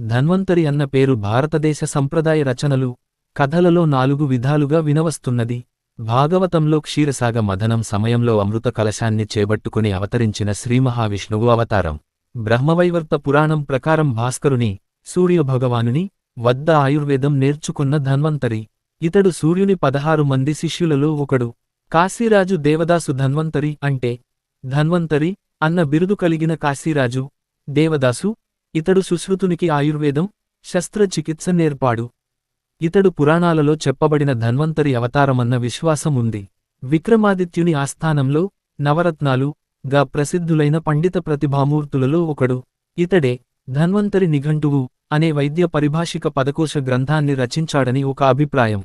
ధన్వంతరి అన్న పేరు భారతదేశ సంప్రదాయ రచనలు కథలలో నాలుగు విధాలుగా వినవస్తున్నది. భాగవతంలో క్షీరసాగ మథనం సమయంలో అమృత కలశాన్ని చేబట్టుకుని అవతరించిన శ్రీమహావిష్ణువు అవతారం. బ్రహ్మవైవర్త పురాణం ప్రకారం భాస్కరుని సూర్యభగవానుని వద్ద ఆయుర్వేదం నేర్చుకున్న ధన్వంతరి. ఇతడు సూర్యుని పదహారు మంది శిష్యులలో ఒకడు. కాశీరాజు దేవదాసు ధన్వంతరి అంటే ధన్వంతరి అన్న బిరుదు కలిగిన కాశీరాజు దేవదాసు ఇతడు సుశ్రుతునికి ఆయుర్వేదం శస్త్రచికిత్స నేర్పాడు. ఇతడు పురాణాలలో చెప్పబడిన ధన్వంతరి అవతారమన్న విశ్వాసం ఉంది. విక్రమాదిత్యుని ఆస్థానంలో నవరత్నాలు గా ప్రసిద్ధులైన పండిత ప్రతిభామూర్తులలో ఒకడు. ఇతడే ధన్వంతరి నిఘంటువు అనే వైద్య పరిభాషిక పదకోశ గ్రంథాన్ని రచించాడని ఒక అభిప్రాయం.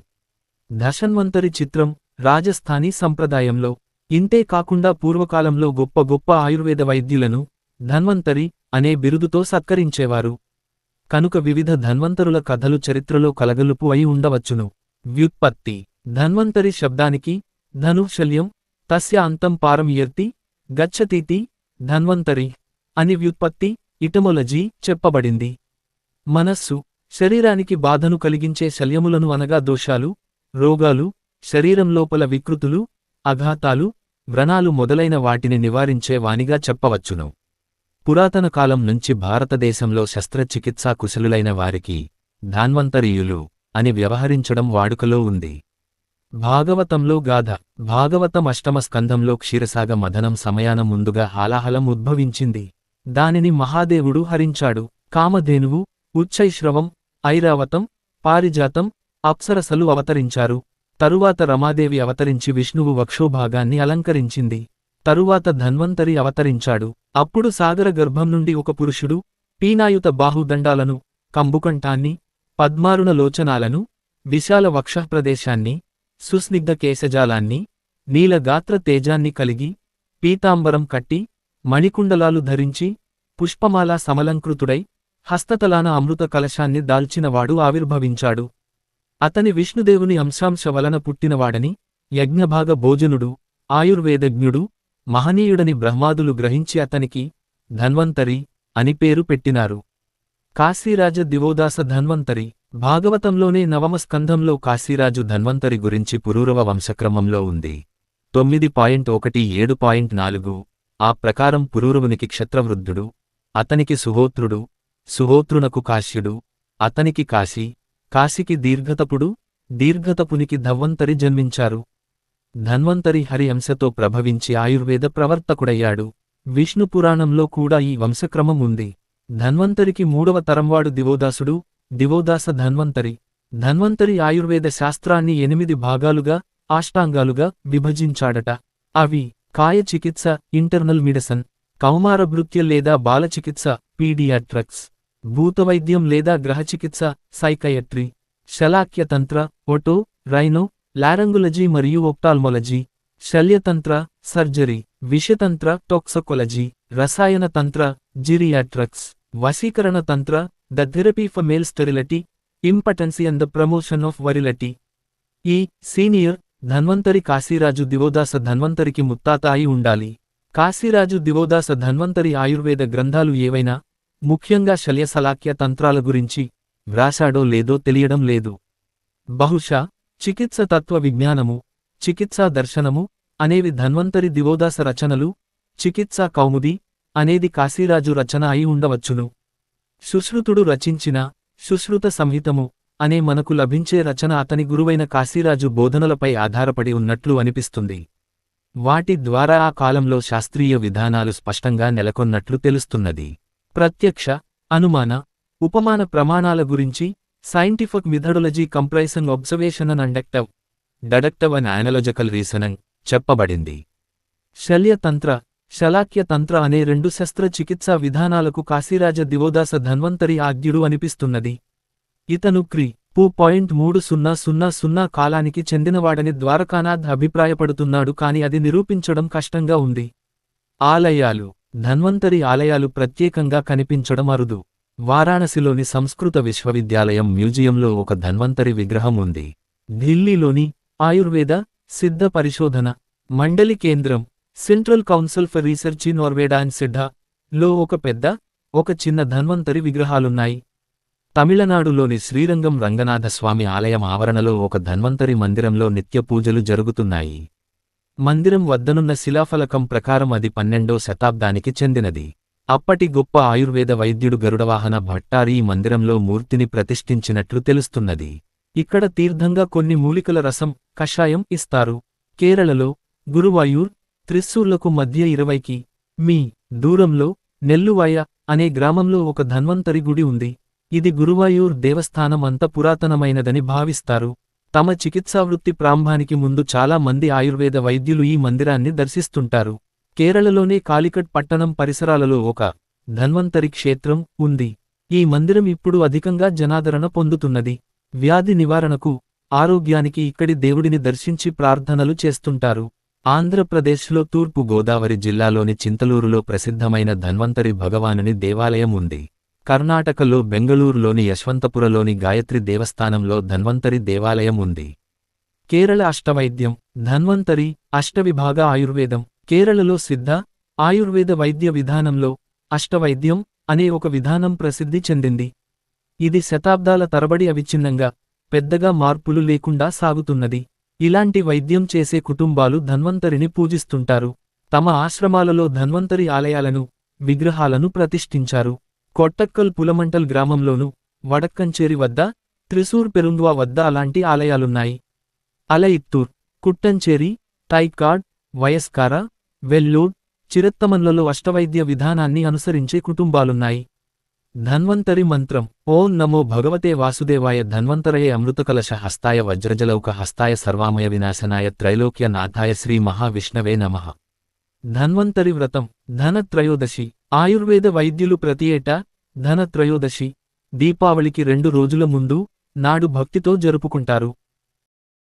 దశన్వంతరి చిత్రం రాజస్థానీ సంప్రదాయంలో ఇంతే కాకుండా పూర్వకాలంలో గొప్ప గొప్ప ఆయుర్వేద వైద్యులను ధన్వంతరి అనే బిరుదుతో సత్కరించేవారు. కనుక వివిధ ధన్వంతరుల కథలు చరిత్రలో కలగలుపు అయి ఉండవచ్చును. వ్యుత్పత్తి. ధన్వంతరి శబ్దానికి ధనుశల్యం తస్య అంతం పారమియర్తి గచ్చతీతి ధన్వంతరి అని వ్యుత్పత్తి ఇటమొలజీ చెప్పబడింది. మనస్సు. శరీరానికి బాధను కలిగించే శల్యములను అనగా దోషాలు రోగాలు శరీరం లోపల వికృతులు అఘాతాలు వ్రణాలు మొదలైన వాటిని నివారించే వానిగా చెప్పవచ్చును. పురాతన కాలం నుంచి భారతదేశంలో శస్త్రచికిత్సా కుశలులైన వారికి ధాన్వంతరీయులు అని వ్యవహరించడం వాడుకలో ఉంది. భాగవతంలో గాథ భాగవతం అష్టమ స్కంధంలో క్షీరసాగ మదనం సమయాన ముందుగా హాలాహలం ఉద్భవించింది. దానిని మహాదేవుడు హరించాడు. కామధేనువు ఉచ్చైశ్రవం ఐరావతం పారిజాతం అప్సరసలు అవతరించారు. తరువాత రమాదేవి అవతరించి విష్ణువు వక్షోభాగాన్ని అలంకరించింది. తరువాత ధన్వంతరి అవతరించాడు. అప్పుడు సాగర గర్భం నుండి ఒక పురుషుడు పీనాయుత బాహుదండాలను కంబుకంఠాన్ని పద్మారుణ లోచనాలను విశాల వక్షప్రదేశాన్ని సుస్నిగ్ధ కేశజాలాన్ని నీలగాత్ర తేజాన్ని కలిగి పీతాంబరం కట్టి మణికుండలాలు ధరించి పుష్పమాలా సమలంకృతుడై హస్తతలాన అమృత కలశాన్ని దాల్చినవాడు ఆవిర్భవించాడు. అతని విష్ణుదేవుని అంశాంశ వలన పుట్టినవాడని యజ్ఞభాగ భోజనుడు ఆయుర్వేదజ్ఞుడు మహనీయుడని బ్రహ్మాదులు గ్రహించి అతనికి ధన్వంతరి అని పేరు పెట్టినారు. కాశీరాజ దివోదాస ధన్వంతరి భాగవతంలోనే నవమ స్కంధంలో కాశీరాజు ధన్వంతరి గురించి పురూరవ వంశక్రమంలో ఉంది. తొమ్మిది పాయింట్ ఒకటి ఏడు పాయింట్ నాలుగు. ఆ ప్రకారం పురూరవునికి క్షత్రవృద్ధుడు అతనికి సుహోత్రుడు సుహోత్రునకు కాశ్యుడు అతనికి కాశీ కాశికి దీర్ఘతపుడు దీర్ఘతపునికి ధన్వంతరి జన్మించారు. ధన్వంతరి హరిహంసతో ప్రభవించి ఆయుర్వేద ప్రవర్తకుడయ్యాడు. విష్ణు పురాణంలో కూడా ఈ వంశక్రమం ఉంది. ధన్వంతరికి మూడవ తరంవాడు దివోదాసుడు దివోదాస ధన్వంతరి. ధన్వంతరి ఆయుర్వేద శాస్త్రాన్ని ఎనిమిది భాగాలుగా ఆష్టాంగాలుగా విభజించాడట. అవి కాయ చికిత్స ఇంటర్నల్ మెడిసన్ కౌమారభృత్య లేదా బాలచికిత్స పీడియాట్రక్స్ భూతవైద్యం లేదా గ్రహచికిత్స సైకయట్రీ శలాక్యతంత్ర ఒటో రైనో లారంగులజీ మరియు ఒప్టాల్మోలజీ శల్యతంత్ర సర్జరీ విషతంత్ర టోక్సకొలజీ రసాయన తంత్ర జిరియాట్రక్స్ వశీకరణ తంత్ర the therapy for male sterility impotency and the promotion of virility. ఈ సీనియర్ ధన్వంతరి కాశీరాజు దివోదాస ధన్వంతరికి ముత్తాత అయి ఉండాలి. కాశీరాజు దివోదాస ధన్వంతరి ఆయుర్వేద గ్రంథాలు ఏవైనా ముఖ్యంగా శల్యసలాక్య తంత్రాల గురించి వ్రాశాడో లేదో తెలియడం లేదు. బహుశా చికిత్స తత్వ విజ్ఞానము చికిత్సా దర్శనము అనేవి ధన్వంతరి దివోదాస రచనలు చికిత్సా కౌముది అనేది కాశీరాజు రచన అయి ఉండవచ్చును. సుశ్రుతుడు రచించిన సుశ్రుత సంహితము అనే మనకు లభించే రచన అతని గురువైన కాశీరాజు బోధనలపై ఆధారపడి ఉన్నట్లు అనిపిస్తుంది. వాటి ద్వారా ఆ కాలంలో శాస్త్రీయ విధానాలు స్పష్టంగా నెలకొన్నట్లు తెలుస్తున్నది. ప్రత్యక్ష అనుమాన ఉపమాన ప్రమాణాల గురించి scientific methodology comparison observation and inductive deductive and analogical reasoning చెప్పబడింది. శల్యతంత్ర శలాక్యతంత్ర అనే రెండు శస్త్రచికిత్సా విధానాలకు కాశీరాజ దివోదాస ధన్వంతరి ఆద్యుడు అనిపిస్తున్నది. ఇతను క్రీ. పూ పాయింట్ మూడు సున్నా సున్నా సున్నా కాలానికి చెందినవాడని ద్వారకానాథ్ అభిప్రాయపడుతున్నాడు కాని అది నిరూపించడం కష్టంగా ఉంది. ఆలయాలు ధన్వంతరి ఆలయాలు ప్రత్యేకంగా కనిపించడం అరుదు. వారాణసిలోని సంస్కృత విశ్వవిద్యాలయం మ్యూజియంలో ఒక ధన్వంతరి విగ్రహం ఉంది. ఢిల్లీలోని ఆయుర్వేద సిద్ధ పరిశోధన మండలి కేంద్రం central council for research in Ayurveda and Siddha లో ఒక పెద్ద ఒక చిన్న ధన్వంతరి విగ్రహాలున్నాయి. తమిళనాడులోని శ్రీరంగం రంగనాథస్వామి ఆలయం ఆవరణలో ఒక ధన్వంతరి మందిరంలో నిత్య పూజలు జరుగుతున్నాయి. మందిరం వద్దనున్న శిలాఫలకం ప్రకారం అది పన్నెండో శతాబ్దానికి చెందినది. అప్పటి గొప్ప ఆయుర్వేద వైద్యుడు గరుడవాహన భట్టారి ఈ మందిరంలో మూర్తిని ప్రతిష్ఠించినట్లు తెలుస్తున్నది. ఇక్కడ తీర్థంగా కొన్ని మూలికల రసం కషాయం ఇస్తారు. కేరళలో గురువాయూర్ త్రిస్సూర్లకు మధ్య ఇరవైకి మీ దూరంలో నెల్లువాయ అనే గ్రామంలో ఒక ధన్వంతరి గుడి ఉంది. ఇది గురువాయూర్ దేవస్థానం అంత పురాతనమైనదని భావిస్తారు. తమ చికిత్సావృత్తి ప్రారంభానికి ముందు చాలా మంది ఆయుర్వేద వైద్యులు ఈ మందిరాన్ని దర్శిస్తుంటారు. కేరళలోని కాలికట్ పట్టణం పరిసరాలలో ఒక ధన్వంతరి క్షేత్రం ఉంది. ఈ మందిరం ఇప్పుడు అధికంగా జనాదరణ పొందుతున్నది. వ్యాధి నివారణకు ఆరోగ్యానికి ఇక్కడి దేవుడిని దర్శించి ప్రార్థనలు చేస్తుంటారు. ఆంధ్రప్రదేశ్లో తూర్పు గోదావరి జిల్లాలోని చింతలూరులో ప్రసిద్ధమైన ధన్వంతరి భగవానుని దేవాలయం ఉంది. కర్ణాటకలో బెంగళూరులోని యశ్వంతపురలోని గాయత్రి దేవస్థానంలో ధన్వంతరి దేవాలయం ఉంది. కేరళ అష్టవైద్యం ధన్వంతరి అష్టవిభాగ ఆయుర్వేదం కేరళలో సిద్ధ ఆయుర్వేద వైద్య విధానంలో అష్టవైద్యం అనే ఒక విధానం ప్రసిద్ధి చెందింది. ఇది శతాబ్దాల తరబడి అవిచ్ఛిన్నంగా పెద్దగా మార్పులు లేకుండా సాగుతున్నది. ఇలాంటి వైద్యం చేసే కుటుంబాలు ధన్వంతరిని పూజిస్తుంటారు. తమ ఆశ్రమాలలో ధన్వంతరి ఆలయాలను విగ్రహాలను ప్రతిష్ఠించారు. కొట్టక్కల్ పులమంటల్ గ్రామంలోను వడక్కంచేరి వద్ద త్రిశూర్ పెరుంద్వా వద్ద అలాంటి ఆలయాలున్నాయి. అలయిత్తూర్ కుట్టంచేరి తైకాడ్ వయస్కార వెల్లూర్ చిరత్తమన్లలో అష్టవైద్య విధానాన్ని అనుసరించే కుటుంబాలున్నాయి. ధన్వంతరి మంత్రం ఓం నమో భగవతే వాసుదేవాయ ధన్వంతరయే అమృతకలశ హస్తాయ వజ్రజలౌక హస్తాయ సర్వామయ వినాశనాయ త్రైలోక్య నాథాయ శ్రీ మహావిష్ణవే నమః. ధన్వంతరి వ్రతం ధనత్రయోదశి ఆయుర్వేద వైద్యులు ప్రతి ఏటా ధనత్రయోదశి దీపావళికి రెండు రోజుల ముందు నాడు భక్తితో జరుపుకుంటారు.